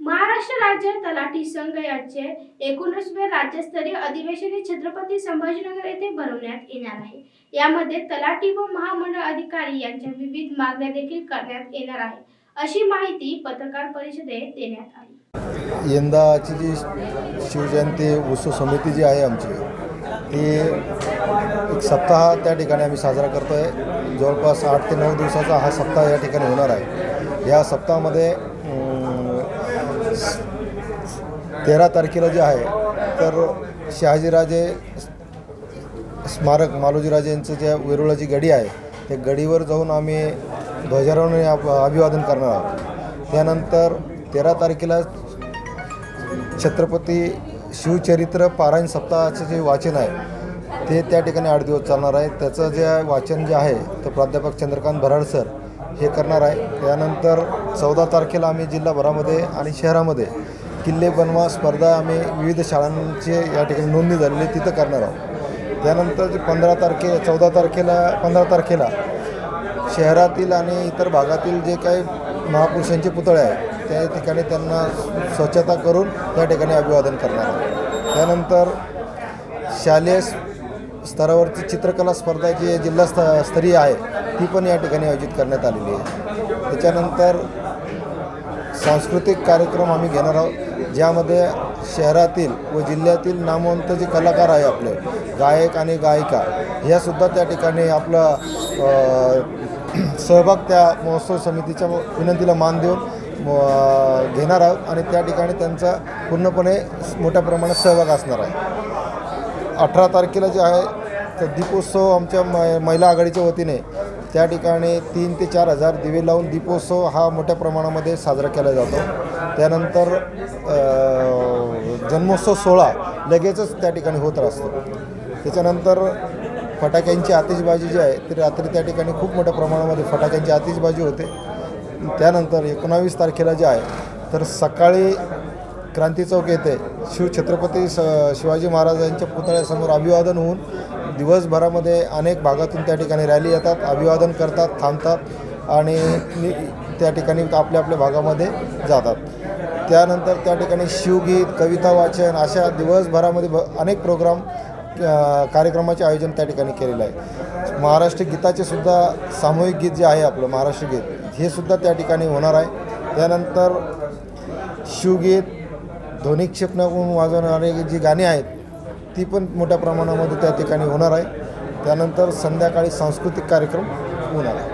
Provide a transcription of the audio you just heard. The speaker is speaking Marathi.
महाराष्ट्र राज्य तलाठी संघ याचे एकोणीसवे राज्यस्तरीय अधिवेशन हे छत्रपती संभाजीनगर येथे भरवण्यात येणार आहे. यामध्ये तलाठी व महामंडळ अधिकारी यांच्या विविध मागण्या देखील करण्यात येणार आहे. अशी माहिती पत्रकार परिषदेत देण्यात आली. यंदाची जी शिवजयंती उत्सव समिती जी आहे आमची ती एक सप्ताह त्या ठिकाणी आम्ही साजरा करतो आहे जवळपास आठ ते नऊ दिवसाचा हा सप्ताह या ठिकाणी होणार आहे. या सप्ताहामध्ये तेरा तारखेला जे आहे तर शहाजीराजे स्मारक मालोजीराजे यांचं ज्या वेरुळाची गडी आहे त्या गडीवर जाऊन आम्ही ध्वजारोहण अभ- अभिवादन करणार आहोत. त्यानंतर तेरा तारखेला छत्रपती शिवचरित्र पारायण सप्ताहाचं जे वाचन आहे ते त्या ठिकाणी आठ दिवस चालणार आहे. त्याचं जे वाचन जे आहे ते प्राध्यापक चंद्रकांत भराड सर हे करणार आहे. त्यानंतर चौदा तारखेला आम्ही जिल्हाभरामध्ये आणि शहरामध्ये किल्ले बनवा स्पर्धा आम्ही विविध शाळांचे या ठिकाणी नोंदणी झालेली आहे, तिथं करणार आहोत. त्यानंतर पंधरा तारखे चौदा तारखेला पंधरा तारखेला शहरातील आणि इतर भागातील जे काही महापुरुषांचे पुतळे आहेत त्या ठिकाणी त्यांना स्वच्छता करून त्या ठिकाणी अभिवादन करणार आहोत. त्यानंतर शालेय स्तरावरची चित्रकला स्पर्धा जी जिल्हा स्त स्तरीय आहे ती पण या ठिकाणी आयोजित करण्यात आलेली आहे. त्याच्यानंतर सांस्कृतिक कार्यक्रम आम्ही घेणार आहोत ज्यामध्ये शहरातील व जिल्ह्यातील नामवंत जे कलाकार आहे आपले गायक आणि गायिका ह्यासुद्धा त्या ठिकाणी आपला सहभाग त्या महोत्सव समितीच्या विनंतीला मान देऊन म- घेणार आहोत आणि त्या ठिकाणी त्यांचा पूर्णपणे मोठ्या प्रमाणात सहभाग असणार आहे. अठरा तारखेला जे आहे तर दीपोत्सव आमच्या म महिला आघाडीच्या वतीने त्या ठिकाणी तीन ते चार हजार दिवे लावून दीपोत्सव हा मोठ्या प्रमाणामध्ये साजरा केला जातो. त्यानंतर जन्मोत्सव सोहळा लगेचच त्या ठिकाणी होत असतो. त्याच्यानंतर फटाक्यांची आतिषबाजी जी आहे ती रात्री त्या ठिकाणी खूप मोठ्या प्रमाणामध्ये फटाक्यांची आतिषबाजी होते. त्यानंतर एकोणावीस तारखेला जे आहे तर सकाळी क्रांती चौक येथे शिव छत्रपती स शिवाजी महाराजांच्या पुतळ्यासमोर अभिवादन होऊन दिवसभरामध्ये अनेक भागातून त्या ठिकाणी रॅली येतात अभिवादन करतात थांबतात आणि त्या ठिकाणी आपल्या आपल्या भागामध्ये जातात. त्यानंतर त्या ठिकाणी शिवगीत कविता वाचन अशा दिवसभरामध्ये भ अनेक प्रोग्राम कार्यक्रमाचे आयोजन त्या ठिकाणी केलेलं आहे. महाराष्ट्र गीताचे सुद्धा सामूहिक गीत जे आहे आपलं महाराष्ट्र गीत हे सुद्धा त्या ठिकाणी होणार आहे. त्यानंतर शिवगीत ध्वनी क्षेपणाकडून वाजवणारे जी गाणी आहेत ती पण मोठ्या प्रमाणामध्ये त्या ठिकाणी होणार आहे. त्यानंतर संध्याकाळी सांस्कृतिक कार्यक्रम होणार आहे.